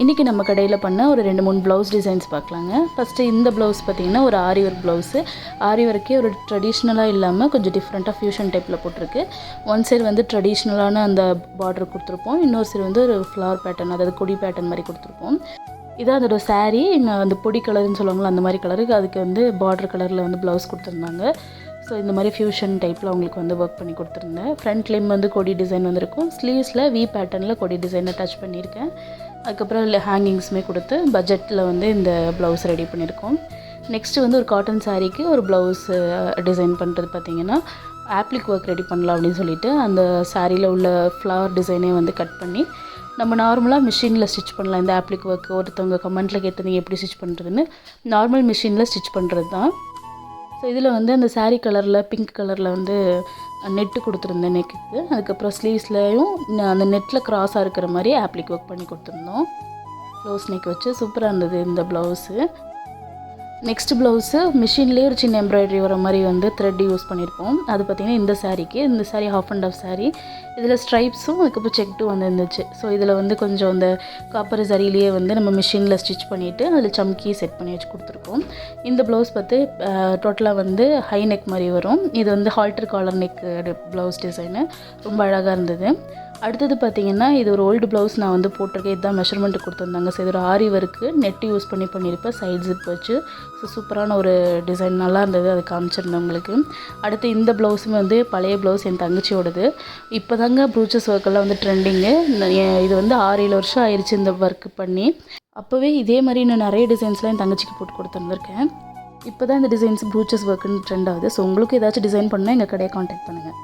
இன்றைக்கி நம்ம கடையில் பண்ண ஒரு ரெண்டு மூணு ப்ளவுஸ் டிசைன்ஸ் பார்க்கலாங்க. ஃபஸ்ட்டு இந்த ப்ளவுஸ் பார்த்திங்கன்னா ஒரு ஆரி ஒர்க் ப்ளவுஸு ஆரி ஒர்க்கே ஒரு ட்ரெடிஷ்னலாக இல்லாமல் கொஞ்சம் டிஃப்ரெண்ட்டாக ஃபியூஷன் டைப்பில் போட்டிருக்கு. ஒன் சைடு வந்து ட்ரெடிஷ்னலான அந்த பார்டர் கொடுத்துருப்போம். இன்னொரு சைடு வந்து ஒரு ஃப்ளவர் பேட்டர்ன் அதாவது கொடி பேட்டர்ன் மாதிரி கொடுத்துருப்போம். இதான் அதோட சாரீ இங்கே அந்த பொடி கலர்னு சொல்லுவாங்களா அந்த மாதிரி கலருக்கு அதுக்கு வந்து பார்டர் கலரில் வந்து ப்ளவுஸ் கொடுத்துருந்தாங்க. ஸோ இந்த மாதிரி ஃபியூஷன் டைப்பில் அவங்களுக்கு வந்து ஒர்க் பண்ணி கொடுத்துருந்தேன். ஃப்ரண்ட் லிம் வந்து கொடி டிசைன் வந்திருக்கும். ஸ்லீவ்ஸில் வி பேட்டர்னில் கொடி டிசைனை டச் பண்ணியிருக்கேன். அதுக்கப்புறம் இல்லை ஹேங்கிங்ஸுமே கொடுத்து பட்ஜெட்டில் வந்து இந்த ப்ளவுஸ் ரெடி பண்ணியிருக்கோம். நெக்ஸ்ட்டு வந்து ஒரு காட்டன் சாரீக்கு ஒரு ப்ளவுஸ் டிசைன் பண்ணுறது பார்த்தீங்கன்னா ஆப்ளிக் ஒர்க் ரெடி பண்ணலாம் அப்படின்னு சொல்லிட்டு அந்த சாரியில் உள்ள ஃப்ளவர் டிசைனே வந்து கட் பண்ணி நம்ம நார்மலாக மிஷினில் ஸ்டிச் பண்ணலாம். இந்த ஆப்ளிக் ஒர்க் ஒருத்தவங்க கமெண்ட்டில் கேட்டது எப்படி ஸ்டிச் பண்ணுறதுன்னு நார்மல் மிஷினில் ஸ்டிச் பண்ணுறது தான் ஸோ இதில் வந்து அந்த சாரீ கலரில் பிங்க் கலரில் வந்து நெட்டு கொடுத்துருந்தேன் நெக்குக்கு அதுக்கப்புறம் ஸ்லீவ்ஸ்லேயும் அந்த நெட்டில் க்ராஸாக இருக்கிற மாதிரி ஆப்ளிக் ஒர்க் பண்ணி கொடுத்துருந்தோம். க்ளோஸ் நெக் வச்சு சூப்பராக இருந்தது இந்த ப்ளவுஸு நெக்ஸ்ட் ப்ளவுஸு மிஷின்லேயே ஒரு சின்ன எம்ப்ராய்டரி வர மாதிரி வந்து த்ரெட் யூஸ் பண்ணியிருப்போம் அது பார்த்திங்கன்னா இந்த சாரீக்கு இந்த sari half and half sari இதில் ஸ்ட்ரைப்ஸும் அதுக்கப்புறம் செக்டும் வந்து இருந்துச்சு ஸோ இதில் வந்து கொஞ்சம் அந்த காப்பர் சரியிலேயே வந்து நம்ம மிஷினில் ஸ்டிச் பண்ணிவிட்டு அதில் சம்கி செட் பண்ணி வச்சு கொடுத்துருக்கோம். இந்த ப்ளவுஸ் பார்த்து டோட்டலாக வந்து ஹை நெக் மாதிரி வரும். இது வந்து halter collar neck blouse design ரொம்ப அழகாக இருந்தது. அடுத்தது பார்த்தீங்கன்னா இது ஒரு ஓல்டு ப்ளவுஸ் நான் வந்து போட்டிருக்கேன். இதுதான் மெஷர்மெண்ட் கொடுத்துருந்தாங்க. ஸோ இது ஒரு ஆரி ஒர்க்கு நெட் யூஸ் பண்ணி பண்ணியிருப்பேன். சைட் ஜிப் வச்சு ஸோ சூப்பரான ஒரு டிசைன் நல்லா இருந்தது. அது காமிச்சிருந்தேன் உங்களுக்கு. அடுத்து இந்த ப்ளவுஸுமே வந்து பழைய ப்ளவுஸ் என் தங்கச்சியோடது. இப்போ தாங்க ப்ரூச்சஸ் ஒர்க்கெல்லாம் வந்து ட்ரெண்டிங்கு இது வந்து ஆறு ஏழு வருஷம் ஆயிடுச்சு இந்த ஒர்க் பண்ணி. அப்போவே இதே மாதிரி இன்னும் நிறைய டிசைன்ஸ்லாம் என் தங்கச்சிக்கு போட்டு கொடுத்துருந்துருக்கேன். இப்போ தான் இந்த டிசைன்ஸ் ப்ரூச்சஸ் ஒர்க்குன்னு ட்ரெண்ட் ஆகுது. ஸோ உங்களுக்கு ஏதாச்சும் டிசைன் பண்ணால் எங்கள் கடையை காண்டாக்ட் பண்ணுங்கள்